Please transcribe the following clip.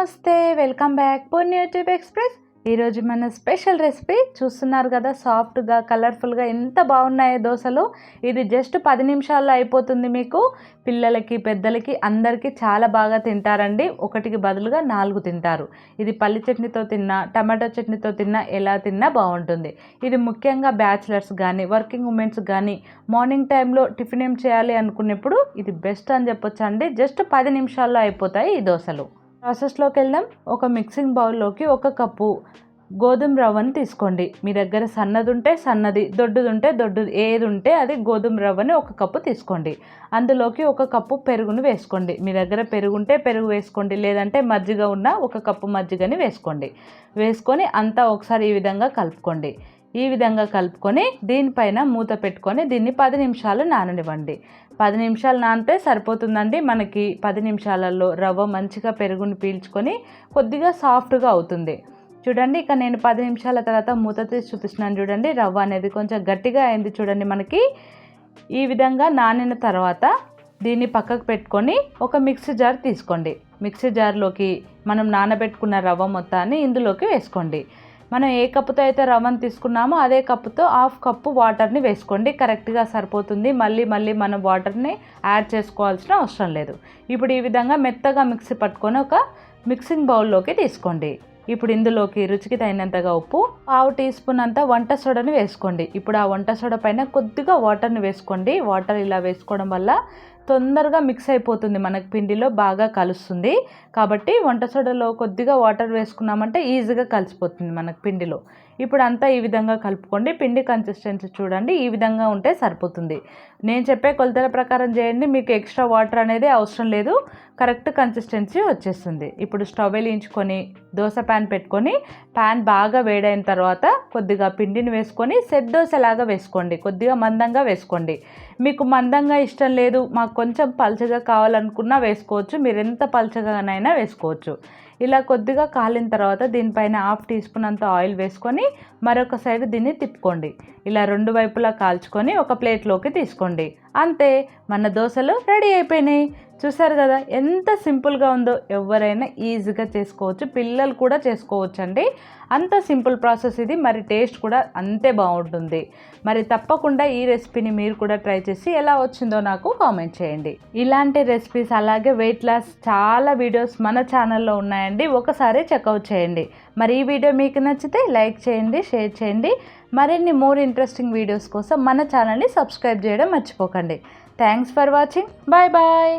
నమస్తే welcome back Poorna YouTube express. ఈరోజు మన స్పెషల్ రెసిపీ చూస్తున్నారు కదా సాఫ్ట్గా కలర్ఫుల్గా ఎంత బాగున్నాయో దోశలు. ఇది జస్ట్ పది నిమిషాల్లో అయిపోతుంది మీకు. పిల్లలకి పెద్దలకి అందరికీ చాలా బాగా తింటారండి. ఒకటికి బదులుగా నాలుగు తింటారు. ఇది పల్లి చట్నీతో తిన్నా టమాటో చట్నీతో తిన్నా ఎలా తిన్నా బాగుంటుంది. ఇది ముఖ్యంగా బ్యాచిలర్స్ కానీ వర్కింగ్ ఉమెన్స్ కానీ మార్నింగ్ టైంలో టిఫిన్ ఏం చేయాలి అనుకున్నప్పుడు ఇది బెస్ట్ అని చెప్పొచ్చు అండి జస్ట్ పది నిమిషాల్లో అయిపోతాయి ఈ దోశలు. ప్రాసెస్లోకి వెళ్దాం. ఒక మిక్సింగ్ బౌల్లోకి ఒక కప్పు గోధుమ రవ్వని తీసుకోండి. మీ దగ్గర సన్నది ఉంటే సన్నది దొడ్డుది ఉంటే దొడ్డుది ఏది ఉంటే అది గోధుమ రవ్వని ఒక కప్పు తీసుకోండి. అందులోకి ఒక కప్పు పెరుగును వేసుకోండి. మీ దగ్గర పెరుగు ఉంటే పెరుగు వేసుకోండి. లేదంటే మజ్జిగ ఉన్న ఒక కప్పు మజ్జిగని వేసుకోండి. వేసుకొని అంతా ఒకసారి ఈ విధంగా కలుపుకోండి. ఈ విధంగా కలుపుకొని దీనిపైన మూత పెట్టుకొని దీన్ని పది నిమిషాలు నాననివ్వండి. పది నిమిషాలు నానితే సరిపోతుందండి. మనకి పది నిమిషాలలో రవ్వ మంచిగా పెరుగుని పీల్చుకొని కొద్దిగా సాఫ్ట్గా అవుతుంది. చూడండి ఇక నేను పది నిమిషాల తర్వాత మూత తీసి చూపిస్తున్నాను చూడండి. రవ్వ అనేది కొంచెం గట్టిగా అయింది చూడండి మనకి. ఈ విధంగా నానిన తర్వాత దీన్ని పక్కకు పెట్టుకొని ఒక మిక్సీ జార్ తీసుకోండి. మిక్సీ జార్లోకి మనం నానబెట్టుకున్న రవ్వ మొత్తాన్ని ఇందులోకి వేసుకోండి. మనం ఏ కప్పుతో అయితే రవ్వను తీసుకున్నామో అదే కప్పుతో హాఫ్ కప్పు వాటర్ని వేసుకోండి. కరెక్ట్గా సరిపోతుంది. మళ్ళీ మళ్ళీ మనం వాటర్ని యాడ్ చేసుకోవాల్సిన అవసరం లేదు. ఇప్పుడు ఈ విధంగా మెత్తగా మిక్సీ పట్టుకొని ఒక మిక్సింగ్ బౌల్లోకి తీసుకోండి. ఇప్పుడు ఇందులోకి రుచికి తగినంతగా ఉప్పు పావు టీ స్పూన్ అంతా వంట సోడాని వేసుకోండి. ఇప్పుడు ఆ వంట సోడా పైన కొద్దిగా వాటర్ని వేసుకోండి. వాటర్ ఇలా వేసుకోవడం వల్ల తొందరగా మిక్స్ అయిపోతుంది. మనకు పిండిలో బాగా కలుస్తుంది. కాబట్టి వంట సోడాలో కొద్దిగా వాటర్ వేసుకున్నామంటే ఈజీగా కలిసిపోతుంది మనకు పిండిలో. ఇప్పుడు అంతా ఈ విధంగా కలుపుకోండి. పిండి కన్సిస్టెన్సీ చూడండి. ఈ విధంగా ఉంటే సరిపోతుంది. నేను చెప్పే కొలతల ప్రకారం చేయండి. మీకు ఎక్స్ట్రా వాటర్ అనేది అవసరం లేదు. కరెక్ట్ కన్సిస్టెన్సీ వచ్చేస్తుంది. ఇప్పుడు స్టవ్ వెలిగించుకొని దోశ ప్యాన్ పెట్టుకొని ప్యాన్ బాగా వేడైన తర్వాత కొద్దిగా పిండిని వేసుకొని సెట్ దోశలాగా వేసుకోండి. కొద్దిగా మందంగా వేసుకోండి. మీకు మందంగా ఇష్టం లేదు మాకు కొంచెం పల్చగా కావాలనుకున్నా వేసుకోవచ్చు. మీరు ఎంత పల్చగానైనా వేసుకోవచ్చు. ఇలా కొద్దిగా కాలిన తర్వాత దీనిపైన హాఫ్ టీ స్పూన్ అంత ఆయిల్ వేసుకొని మరొక సైడ్ దీన్ని తిప్పుకోండి. ఇలా రెండు వైపులా కాల్చుకొని ఒక ప్లేట్లోకి తీసుకోండి. అంతే మన దోశలు రెడీ అయిపోయినాయి. చూసారు కదా ఎంత సింపుల్గా ఉందో ఎవరైనా ఈజీగా చేసుకోవచ్చు పిల్లలు కూడా చేసుకోవచ్చు అండి అంత సింపుల్ ప్రాసెస్ ఇది మరి టేస్ట్ కూడా అంతే బాగుంటుంది. మరి తప్పకుండా ఈ రెసిపీని మీరు కూడా ట్రై చేసి ఎలా వచ్చిందో నాకు కామెంట్ చేయండి. ఇలాంటి రెసిపీస్ అలాగే వెయిట్ లాస్ చాలా వీడియోస్ మన ఛానల్లో ఉన్నాయండి. ఒకసారి చెక్అవుట్ చేయండి. మరి ఈ వీడియో మీకు నచ్చితే లైక్ చేయండి షేర్ చేయండి. మరిన్ని మోర్ ఇంట్రెస్టింగ్ వీడియోస్ కోసం మన ఛానల్ని సబ్స్క్రైబ్ చేయడం మర్చిపోకండి. Thanks for watching. Bye bye.